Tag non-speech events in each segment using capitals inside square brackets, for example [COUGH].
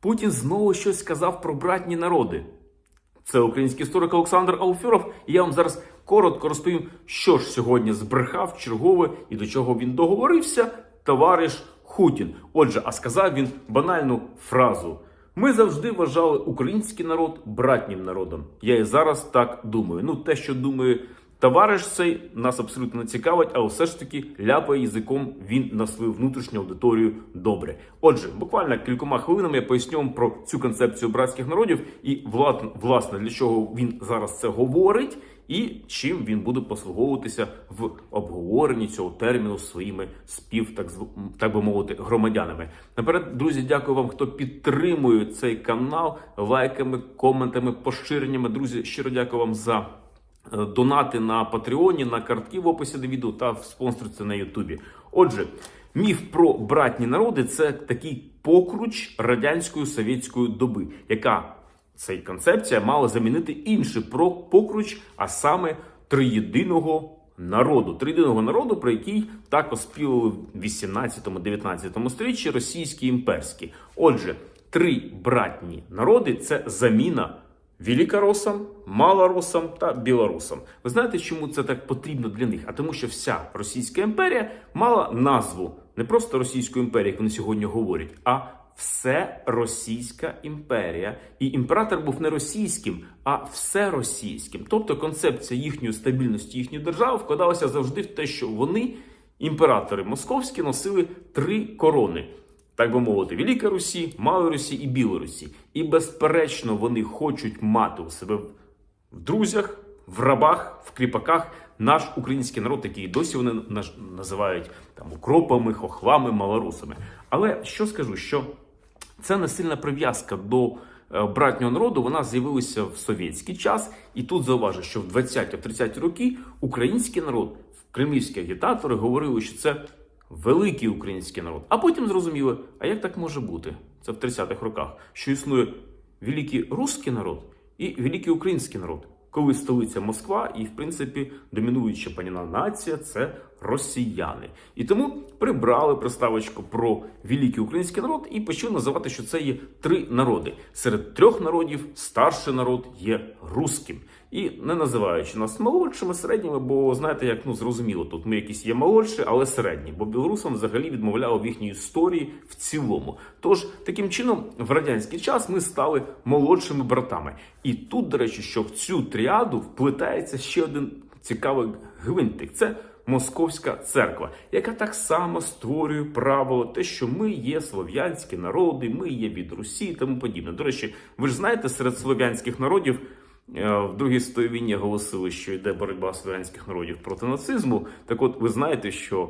Путін знову щось сказав про братні народи. Це український історик Олександр Алферов. І я вам зараз коротко розповім, що ж сьогодні збрехав чергове і до чого він договорився, товариш Хутін. Отже, а сказав він банальну фразу. Ми завжди вважали український народ братнім народом. Я і зараз так думаю. Ну, те, що думає товариш цей, нас абсолютно не цікавить, але все ж таки ляпає язиком він на свою внутрішню аудиторію добре. Отже, буквально кількома хвилинами я поясню вам про цю концепцію братських народів і вла- власне для чого він зараз це говорить, і чим він буде послуговуватися в обговоренні цього терміну своїми спів, так так би мовити, громадянами. Наперед, друзі, дякую вам, хто підтримує цей канал лайками, коментами, поширеннями. Друзі, щиро дякую вам за донати на Патреоні, на картки в описі до відео та в спонсорці на Ютубі. Отже, міф про братні народи це такий покруч радянської совєтської доби, яка ця концепція мала замінити інший про покруч, а саме триєдиного народу. Триєдиного народу, про який так оспівали в 18-19 сторіччі російські імперські. Отже, три братні народи це заміна великоросам, малоросам та білорусам. Ви знаєте, чому це так потрібно для них? А тому, що вся Російська імперія мала назву не просто Російської імперії, як вони сьогодні говорять, а все Російська імперія. І імператор був не російським, а всеросійським. Тобто концепція їхньої стабільності, їхньої держави вкладалася завжди в те, що вони, імператори московські, носили три корони так би мовити, Велика Русі, Малої Русі і Білорусі. І безперечно, вони хочуть мати у себе в друзях, в рабах, в кріпаках наш український народ, який досі вони називають там укропами, хохлами, малорусами. Але що скажу, що це не сильна прив'язка до е, братнього народу. Вона з'явилася в совєтський час, і тут зауважу, що в 20-30 роки український народ, кремлівські агітатори говорили, що це великий український народ. А потім зрозуміли, а як так може бути? Це в 30-х роках, що існує великий русський народ і великий український народ. Коли столиця Москва, і в принципі домінуюча паніна нація це росіяни. І тому прибрали приставочку про великий український народ і почали називати, що це є три народи. Серед трьох народів старший народ є руським. І не називаючи нас молодшими, середніми, бо знаєте, як ну зрозуміло, тут ми якісь є молодші, але середні, бо білорусам взагалі відмовляли в їхній історії в цілому. Тож таким чином, в радянський час ми стали молодшими братами. І тут, до речі, що в цю тріаду вплетається ще один цікавий гвинтик. Це Московська церква, яка так само створює правило, те, що ми є слов'янські народи, ми є від Русі і тому подібне. До речі, ви ж знаєте, серед слов'янських народів в Другій світовій війні оголосили, що йде боротьба слов'янських народів проти нацизму. Так от ви знаєте, що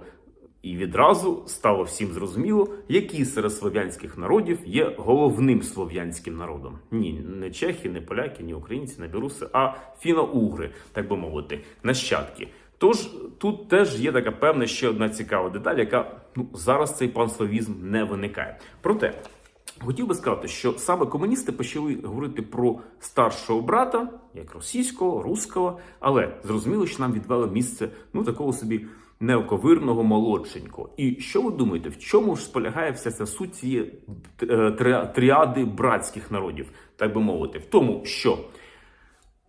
і відразу стало всім зрозуміло, який серед слов'янських народів є головним слов'янським народом. Ні, не чехи, не поляки, ні українці, не білоруси, а фіно-угри, так би мовити, нащадки. Тож тут теж є така певна ще одна цікава деталь, яка ну зараз цей панславізм не виникає. Проте хотів би сказати, що саме комуністи почали говорити про старшого брата, як російського, руського, але зрозуміло, що нам відвели місце ну такого собі неоковирного молодшенького. І що ви думаєте, в чому ж сполягає вся ця суть цієї е, тріади братських народів, так би мовити, в тому, що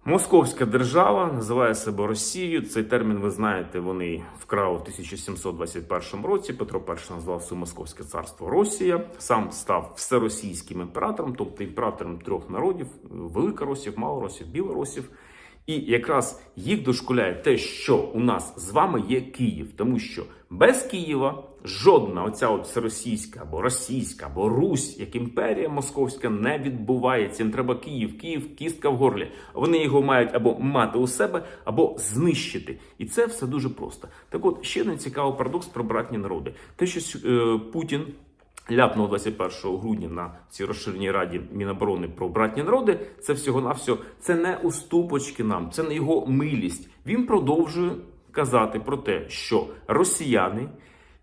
Московська держава називає себе Росією. Цей термін, ви знаєте, вони вкрали в 1721 році. Петро І назвав своє Московське царство Росія. Сам став всеросійським імператором, тобто імператором трьох народів: великоросів, малоросів, білоросів. І якраз їх дошкуляє те, що у нас з вами є Київ, тому що без Києва жодна оця от всеросійська або російська або Русь, як імперія московська, не відбувається. Їм треба Київ, Київ, кістка в горлі. Вони його мають або мати у себе, або знищити. І це все дуже просто. Так, от ще один цікавий парадокс про братні народи: те, що е, Путін. Ляпнув 21 грудня на цій розширеній раді Міноборони про братні народи. Це всього на все. Це не уступочки нам, це не його милість. Він продовжує казати про те, що росіяни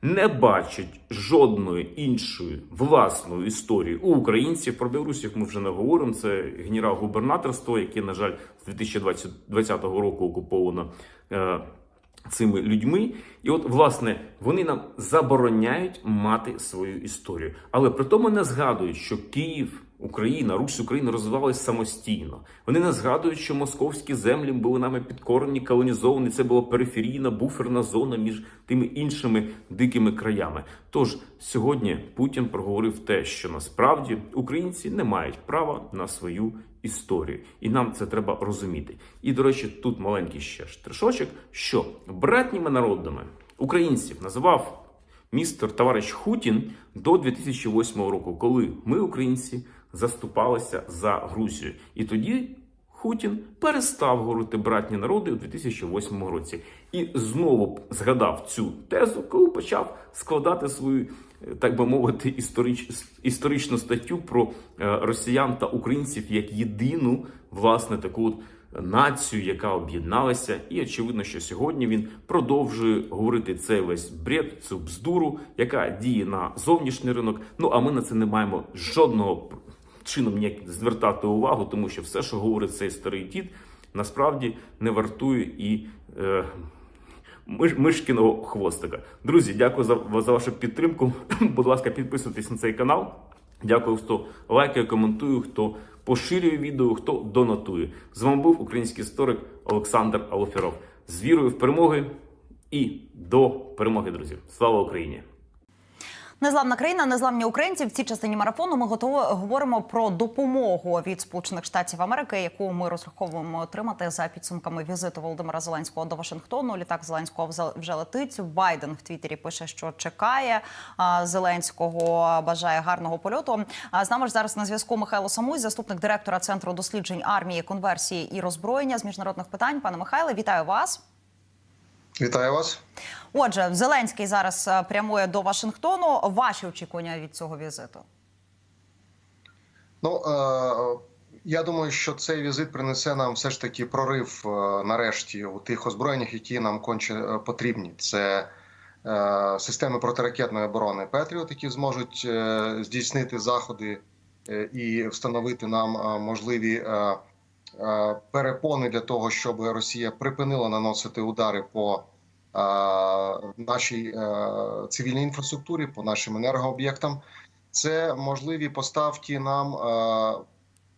не бачать жодної іншої власної історії у українців. Про білорусів ми вже не говоримо. Це генерал-губернаторство, яке, на жаль, з 2020 року окуповано. Е, цими людьми, і от власне вони нам забороняють мати свою історію, але при тому не згадують, що Київ Україна, Русь України розвивалась самостійно. Вони не згадують, що московські землі були нами підкорені, колонізовані. Це була периферійна буферна зона між тими іншими дикими краями. Тож сьогодні Путін проговорив те, що насправді українці не мають права на свою історію, і нам це треба розуміти. І до речі, тут маленький ще штришочок, що братніми народами українців називав містер товариш Хутін до 2008 року, коли ми, українці, заступалися за Грузію. І тоді Хутін перестав говорити братні народи у 2008 році і знову згадав цю тезу, коли почав складати свою, е, так би мовити, історич, історичну статтю про е, росіян та українців як єдину власне таку от націю, яка об'єдналася, і очевидно, що сьогодні він продовжує говорити цей весь бред, цю бздуру, яка діє на зовнішній ринок. Ну а ми на це не маємо жодного чином ніяк звертати увагу, тому що все, що говорить цей старий дід, насправді не вартує і. Е, Миш, мишкіного хвостика. Друзі, дякую за, за вашу підтримку. [CLEARS THROAT] Будь ласка, підписуйтесь на цей канал. Дякую, хто лайкає, коментує, хто поширює відео, хто донатує. З вами був український історик Олександр Алофіров. З вірою в перемоги і до перемоги, друзі. Слава Україні! Незламна країна, незламні українці. В цій частині марафону ми готово говоримо про допомогу від Сполучених Штатів Америки, яку ми розраховуємо отримати за підсумками візиту Володимира Зеленського до Вашингтону. Літак Зеленського вже- летить. Байден в Твіттері пише, що чекає Зеленського. Бажає гарного польоту. А з нами ж зараз на зв'язку Михайло Самуй, заступник директора центру досліджень армії, конверсії і роззброєння з міжнародних питань. Пане Михайле, вітаю вас. Вітаю вас. Отже, Зеленський зараз е, прямує до Вашингтону. Ваші очікування від цього візиту? Ну е, я думаю, що цей візит принесе нам все ж таки прорив е, нарешті у тих озброєннях, які нам конче потрібні. Це е, системи протиракетної оборони Петріот, які зможуть е, здійснити заходи е, і встановити нам е, можливі перепони для того, щоб Росія припинила наносити удари по е, нашій е, цивільній інфраструктурі, по нашим енергооб'єктам. Це можливі поставки нам е,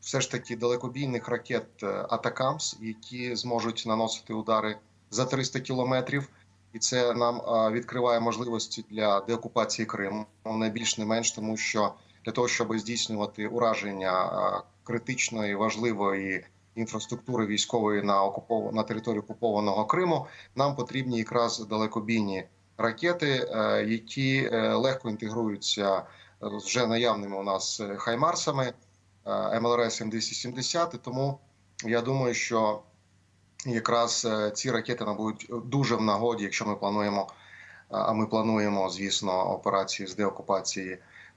все ж таки далекобійних ракет е, Атакамс, які зможуть наносити удари за 300 кілометрів, і це нам е, відкриває можливості для деокупації Криму. Не більш не менш, тому що для того, щоб здійснювати ураження е, критичної важливої інфраструктури військової на окупов... на території окупованого Криму, нам потрібні якраз далекобійні ракети, е, які е, легко інтегруються з вже наявними у нас е, хаймарсами е, МЛРС М270. Тому я думаю, що якраз е, ці ракети нам дуже в нагоді, якщо ми плануємо. е, А ми плануємо, звісно, операції з деокупації